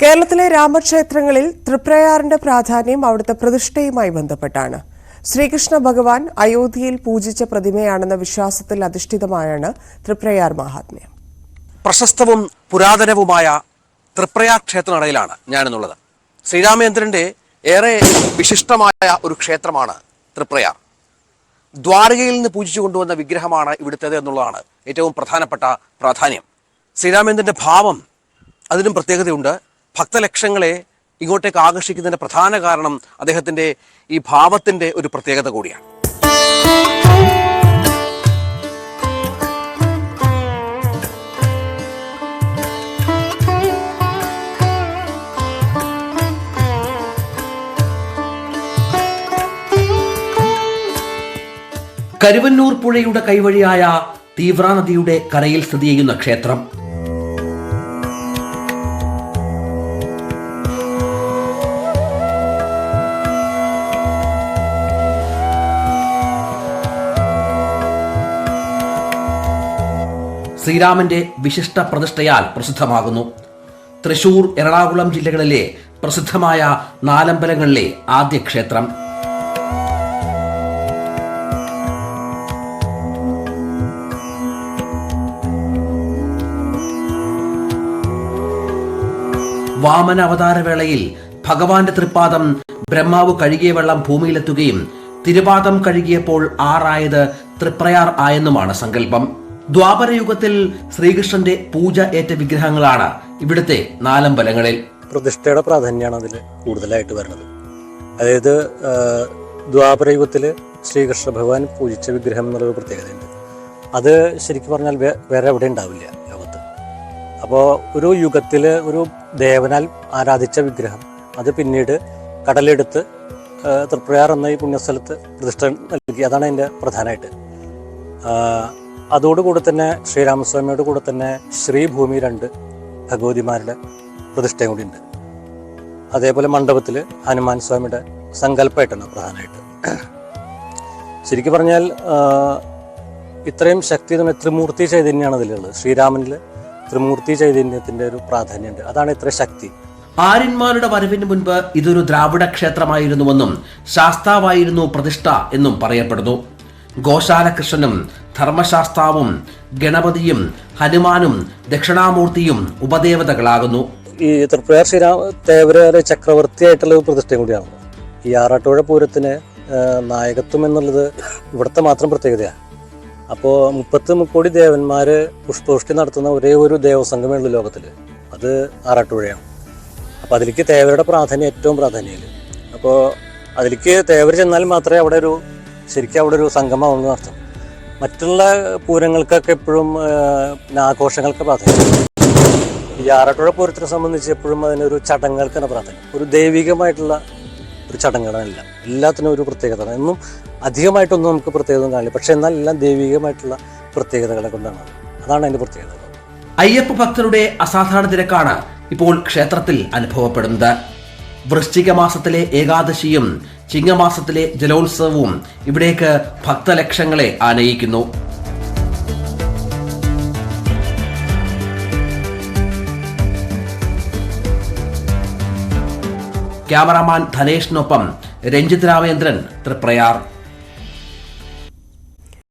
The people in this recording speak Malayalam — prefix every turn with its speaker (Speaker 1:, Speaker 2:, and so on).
Speaker 1: കേരളത്തിലെ രാമക്ഷേത്രങ്ങളിൽ തൃപ്രയാറിന്റെ പ്രാധാന്യം അവിടുത്തെ പ്രതിഷ്ഠയുമായി ബന്ധപ്പെട്ടാണ്. ശ്രീകൃഷ്ണ ഭഗവാൻ അയോധ്യയിൽ പൂജിച്ച പ്രതിമയാണെന്ന വിശ്വാസത്തിൽ അധിഷ്ഠിതമായാണ് തൃപ്രയാർ മഹാത്മ്യം.
Speaker 2: പ്രശസ്തവും പുരാതനവുമായ തൃപ്രയാർ ക്ഷേത്രനടയിലാണ് ഞാനെന്നുള്ളത്. ശ്രീരാമചന്ദ്രന്റെ ഏറെ വിശിഷ്ടമായ ഒരു ക്ഷേത്രമാണ് തൃപ്രയാർ. ദ്വാരകയിൽ നിന്ന് പൂജിച്ചു കൊണ്ടുവന്ന വിഗ്രഹമാണ് ഇവിടുത്തേത് എന്നുള്ളതാണ് ഏറ്റവും പ്രധാനപ്പെട്ട പ്രാധാന്യം. ശ്രീരാമചന്ദ്രന്റെ ഭാവം അതിനും പ്രത്യേകതയുണ്ട്. ഭക്തലക്ഷങ്ങളെ ഇങ്ങോട്ടേക്ക് ആകർഷിക്കുന്നതിന്റെ പ്രധാന കാരണം അദ്ദേഹത്തിന്റെ ഈ ഭാവത്തിന്റെ ഒരു പ്രത്യേകത കൂടിയാണ്. കരുവന്നൂർ പുഴയുടെ കൈവഴിയായ തീവ്രാനദിയുടെ കരയിൽ സ്ഥിതി ചെയ്യുന്ന ക്ഷേത്രം. ശ്രീരാമന്റെ വിശിഷ്ട പ്രതിഷ്ഠയാൽ പ്രസിദ്ധമാകുന്നു. തൃശൂർ എറണാകുളം ജില്ലകളിലെ പ്രസിദ്ധമായ നാലമ്പലങ്ങളിലെ ആദ്യ ക്ഷേത്രം. വാമന അവതാരവേളയിൽ ഭഗവാന്റെ തൃപ്പാദം ബ്രഹ്മാവ് കഴുകിയ വെള്ളം ഭൂമിയിലെത്തുകയും തിരുപാദം കഴുകിയപ്പോൾ ആറായത് തൃപ്രയാർ ആയെന്നുമാണ് സങ്കല്പം. ദ്വാപരയുഗത്തിൽ ശ്രീകൃഷ്ണന്റെ പൂജ ഏറ്റ വിഗ്രഹങ്ങളാണ് ഇവിടുത്തെ നാലമ്പലങ്ങളിൽ.
Speaker 3: പ്രതിഷ്ഠയുടെ പ്രാധാന്യമാണ് അതിൽ കൂടുതലായിട്ട് വരുന്നത്. അതായത് ദ്വാപരയുഗത്തിൽ ശ്രീകൃഷ്ണ ഭഗവാൻ പൂജിച്ച വിഗ്രഹം എന്നുള്ളൊരു പ്രത്യേകതയുണ്ട്. അത് ശരിക്കും പറഞ്ഞാൽ വേറെ എവിടെ ഉണ്ടാവില്ല ലോകത്ത്. അപ്പോൾ ഒരു യുഗത്തിൽ ഒരു ദേവനാൽ ആരാധിച്ച വിഗ്രഹം അത് പിന്നീട് കടലെടുത്ത് തൃപ്രയാർ എന്ന ഈ പുണ്യസ്ഥലത്ത് പ്രതിഷ്ഠ നൽകി. അതാണ് അതിന്റെ പ്രധാനമായിട്ട് അതോടുകൂടെ തന്നെ ശ്രീരാമസ്വാമിയോട് കൂടെ തന്നെ ശ്രീഭൂമി രണ്ട് ഭഗവതിമാരുടെ പ്രതിഷ്ഠയും കൂടി ഉണ്ട് അതേപോലെ മണ്ഡപത്തിൽ ഹനുമാൻ സ്വാമിയുടെ സങ്കല്പമായിട്ടാണ് പ്രധാനമായിട്ട്. ശരിക്കും പറഞ്ഞാൽ ഇത്രയും ശക്തി തന്നെ ത്രിമൂർത്തി ചൈതന്യമാണ് അതിലുള്ളത്. ശ്രീരാമനിൽ ത്രിമൂർത്തി ചൈതന്യത്തിന്റെ ഒരു പ്രാധാന്യമുണ്ട്. അതാണ് ഇത്ര ശക്തി.
Speaker 2: ആര്യന്മാരുടെ വരവിന് മുൻപ് ഇതൊരു ദ്രാവിഡ ക്ഷേത്രമായിരുന്നുവെന്നും ശാസ്താവായിരുന്നു പ്രതിഷ്ഠ എന്നും പറയപ്പെടുന്നു. ഗോശാലകൃഷ്ണനും ധർമ്മശാസ്താവും ഗണപതിയും ഹനുമാനും ദക്ഷിണാമൂർത്തിയും ഉപദേവതകളാകുന്നു.
Speaker 3: ഈ തൃപ്പുഴ ശ്രീരാമ ചക്രവർത്തിയായിട്ടുള്ള പ്രതിഷ്ഠ കൂടിയാണ്. ഈ ആറാട്ടുപുഴ പൂരത്തിന് നായകത്വം എന്നുള്ളത് ഇവിടുത്തെ മാത്രം പ്രത്യേകതയാണ് അപ്പോൾ മുപ്പത്തി കോടി ദേവന്മാർ പുഷ്പവൃഷ്ടി നടത്തുന്ന ഒരേ ഒരു ദേവസംഘമേ ഉള്ളൂ ലോകത്തിൽ അത് ആറാട്ടുപുഴയാണ്. അപ്പോൾ അതിലേക്ക് തേവരുടെ പ്രാധാന്യം ഏറ്റവും പ്രാധാന്യമില്ല അപ്പോൾ അതിലേക്ക് തേവർ ചെന്നാൽ മാത്രമേ അവിടെ ഒരു ശരിക്കും അവിടെ ഒരു സംഗമമാണെന്ന് അർത്ഥം മറ്റുള്ള പൂരങ്ങൾക്കൊക്കെ എപ്പോഴും ആഘോഷങ്ങൾക്ക് പ്രാധാന്യം. ഈ ആറാട്ടുപുഴ പൂരത്തിനെ സംബന്ധിച്ച് എപ്പോഴും അതിനൊരു ചടങ്ങുകൾക്കാണ് പ്രാധാന്യം. ഒരു ദൈവികമായിട്ടുള്ള ഒരു ചടങ്ങുകളല്ല എല്ലാത്തിനും ഒരു പ്രത്യേകത എന്നും അധികമായിട്ടൊന്നും നമുക്ക് പ്രത്യേകത കാണില്ല. പക്ഷെ എന്നാൽ എല്ലാം ദൈവികമായിട്ടുള്ള പ്രത്യേകതകളെ കൊണ്ടാണ്. അതാണ് അതിന്റെ പ്രത്യേകത.
Speaker 2: അയ്യപ്പ ഭക്തരുടെ അസാധാരണ തിരക്കാണ് ഇപ്പോൾ ക്ഷേത്രത്തിൽ അനുഭവപ്പെടുന്നത്. വൃശ്ചിക മാസത്തിലെ ഏകാദശിയും ചിങ്ങമാസത്തിലെ ജലോത്സവവും ഇവിടേക്ക് ഭക്തലക്ഷങ്ങളെ ആനയിക്കുന്നു. ക്യാമറാമാൻ ധനേഷിനൊപ്പം രഞ്ജിത് രാമേന്ദ്രൻ തൃപ്രയാർ.